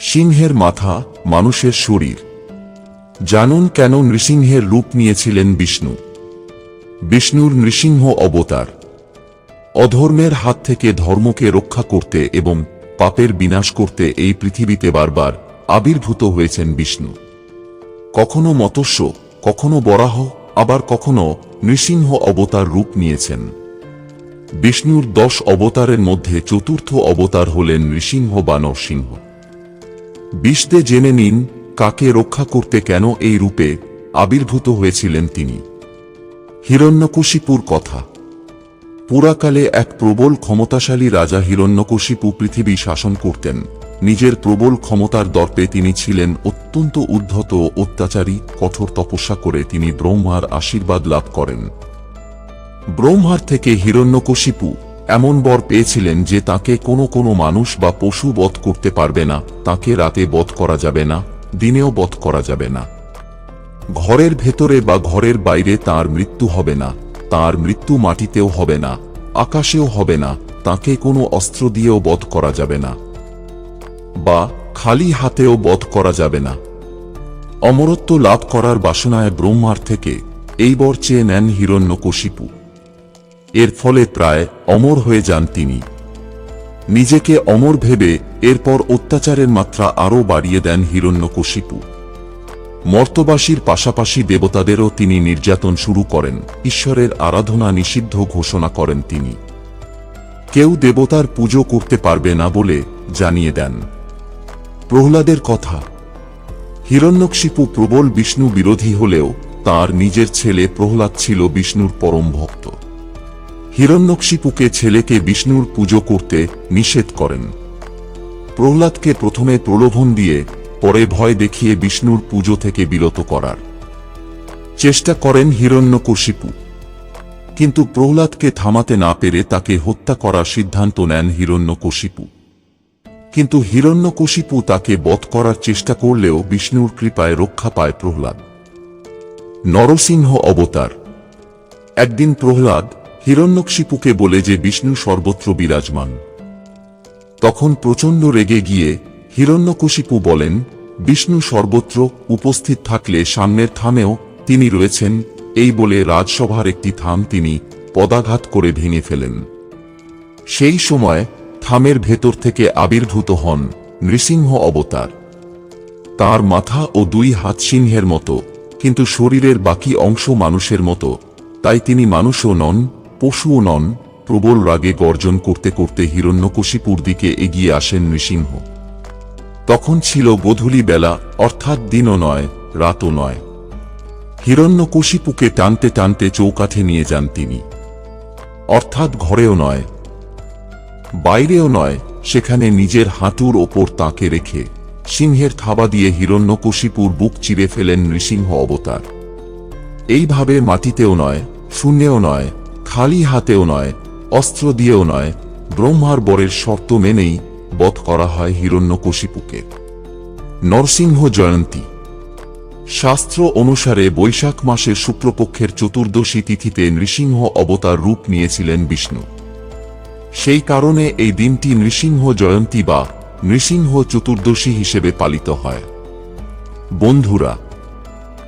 সিংহের মাথা মানুষের শরীর। জানুন কেন নৃসিংহের রূপ নিয়েছিলেন বিষ্ণু। বিষ্ণুর নৃসিংহ অবতার। অধর্মের হাত থেকে ধর্মকে রক্ষা করতে এবং পাপের বিনাশ করতে এই পৃথিবীতে বারবার আবির্ভূত হয়েছেন বিষ্ণু। কখনো মতস্য কখনো বরাহ, আবার কখনো নৃসিংহ অবতার রূপ নিয়েছেন। বিষ্ণুর দশ অবতারের মধ্যে চতুর্থ অবতার হলেন নৃসিংহ বা নরসিংহ। বিশদে জেনে নিন, কাকে রক্ষা করতে কেন এই রূপে আবির্ভূত হয়েছিলেন তিনি। হিরণ্যকশিপুর কথা। পুরাকালে এক প্রবল ক্ষমতাশালী রাজা হিরণ্যকশিপু পৃথিবী শাসন করতেন। নিজের প্রবল ক্ষমতার দর্পে তিনি ছিলেন অত্যন্ত উদ্ধত অত্যাচারী, কঠোর তপস্যা করে তিনি ব্রহ্মার আশীর্বাদ লাভ করেন। ব্রহ্মার থেকে হিরণ্যকশিপু এমন বর পেয়েছিলেন যে তাকে কোনো কোনো মানুষ বা পশু বধ করতে পারবে না, তাকে রাতে বধ করা যাবে না, দিনেও বধ করা যাবে না। ঘরের ভেতরে বা ঘরের বাইরে তার মৃত্যু হবে না, তার মৃত্যু মাটিতেও হবে না, আকাশেও হবে না, তাকে কোনো অস্ত্র দিয়েও বধ করা যাবে না, বা খালি হাতেও বধ করা যাবে না। অমরত্ব লাভ করার বাসনায় ব্রহ্মার থেকে এই বর চেয়ে নেন হিরণ্যকশিপু। এর ফলে প্রায় অমর হয়ে যান তিনি। নিজেকে অমর ভেবে এরপর অত্যাচারের মাত্রা আরও বাড়িয়ে দেন হিরণ্যকশিপু। মর্তবাসীর পাশাপাশি দেবতাদেরও তিনি নির্যাতন শুরু করেন, ঈশ্বরের আরাধনা নিষিদ্ধ ঘোষণা করেন তিনি। কেউ দেবতার পুজো করতে পারবে না বলে জানিয়ে দেন। প্রহ্লাদের কথা। হিরণ্যকশিপু প্রবল বিষ্ণু বিরোধী হলেও তার নিজের ছেলে প্রহ্লাদ ছিল বিষ্ণুর পরম ভক্ত। হিরণ্যকশিপুকে ছেলেকে বিষ্ণুর পুজো করতে নিষেধ করেন। প্রহ্লাদকে প্রথমে প্রলোভন দিয়ে পরে ভয় দেখিয়ে বিষ্ণুর পুজো থেকে বিরত করার। চেষ্টা করেন হিরণ্যকশিপু। কিন্তু প্রহ্লাদকে থামাতে না পেরে তাকে হত্যা করার সিদ্ধান্ত নেন হিরণ্যকশিপু। কিন্তু হিরণ্যকশিপু তাকে বধ করার চেষ্টা করলেও বিষ্ণুর কৃপায় রক্ষা পায় প্রহ্লাদ। নরসিংহ অবতার। একদিন প্রহ্লাদ হিরণ্যকশিপুকে বলে যে বিষ্ণু সর্বত্র বিরাজমান। তখন প্রচণ্ড রেগে গিয়ে হিরণ্যকশিপু বলেন, বিষ্ণু সর্বত্র উপস্থিত থাকলে সামনের থামেও তিনি রয়েছেন। এই বলে রাজসভার একটি থাম তিনি পদাঘাত করে ভেঙে ফেলেন। সেই সময় থামের ভেতর থেকে আবির্ভূত হন নৃসিংহ অবতার। তার মাথা ও দুই হাত সিংহের মতো, কিন্তু শরীরের বাকি অংশ মানুষের মতো, তাই তিনি মানুষও নন পশুও নন, প্রবল রাগে গর্জন করতে করতে হিরণ্যকশিপুর দিকে এগিয়ে আসেন নৃসিংহ। তখন ছিল গোধূলি বেলা, অর্থাৎ দিনও নয়, রাতও নয়। হিরণ্যকশিপুকে টানতে টানতে চৌকাঠে নিয়ে যান তিনি। অর্থাৎ ঘরেও নয়, বাইরেও নয়, সেখানে নিজের হাঁটুর ওপর তাকে রেখে সিংহের থাবা দিয়ে হিরণ্যকশিপুর বুক চিরে ফেলেন নৃসিংহ অবতার। এইভাবে মাটিতেও নয়, শূন্যেও নয় খালি হাতেও নয়, অস্ত্র দিয়েও নয়, ব্রহ্মার বরের শর্ত মেনেই বধ করা হয় হিরণ্যকশিপুকে। নরসিংহ জয়ন্তী। শাস্ত্র অনুসারে বৈশাখ মাসের শুক্লপক্ষের চতুর্দশী তিথিতে নৃসিংহ অবতার রূপ নিয়েছিলেন বিষ্ণু। সেই কারণে এই দিনটি নৃসিংহ জয়ন্তী বা নৃসিংহ চতুর্দশী হিসেবে পালিত হয়। বন্ধুরা